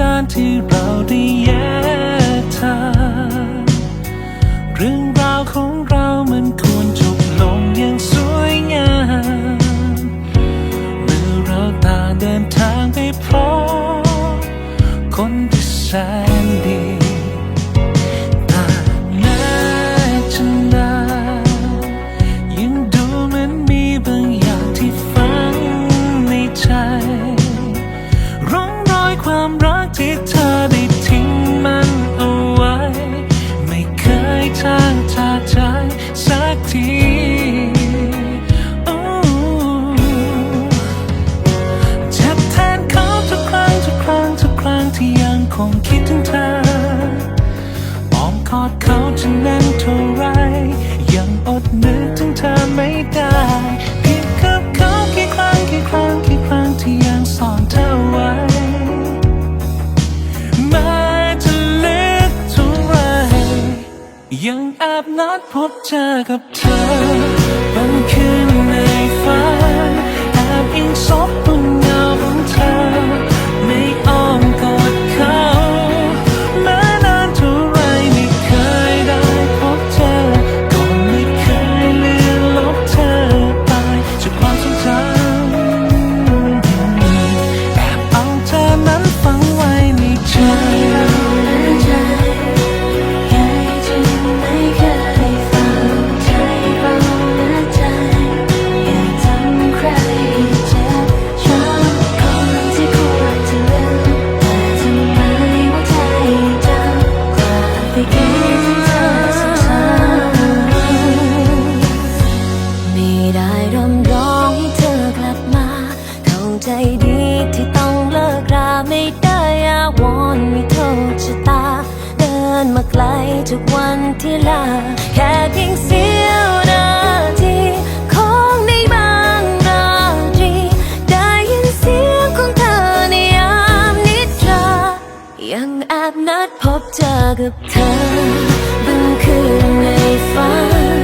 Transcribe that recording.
ด้านที่เราได้ ยังแอบนัดพบเจอกับเธอบางคืนในฝันแอบอิงซบ ใจดีที่ต้องเลิกราไม่ได้อาวอนม่โทษชะตา เดินมาไกลทุกวันที่ลา แค่เพียงเสียวนาทีของในบางนาทีได้ยินเสียงของเธอในยามนิทรายังแอบนัดพบเจอกับเธอบางคืนในฝัน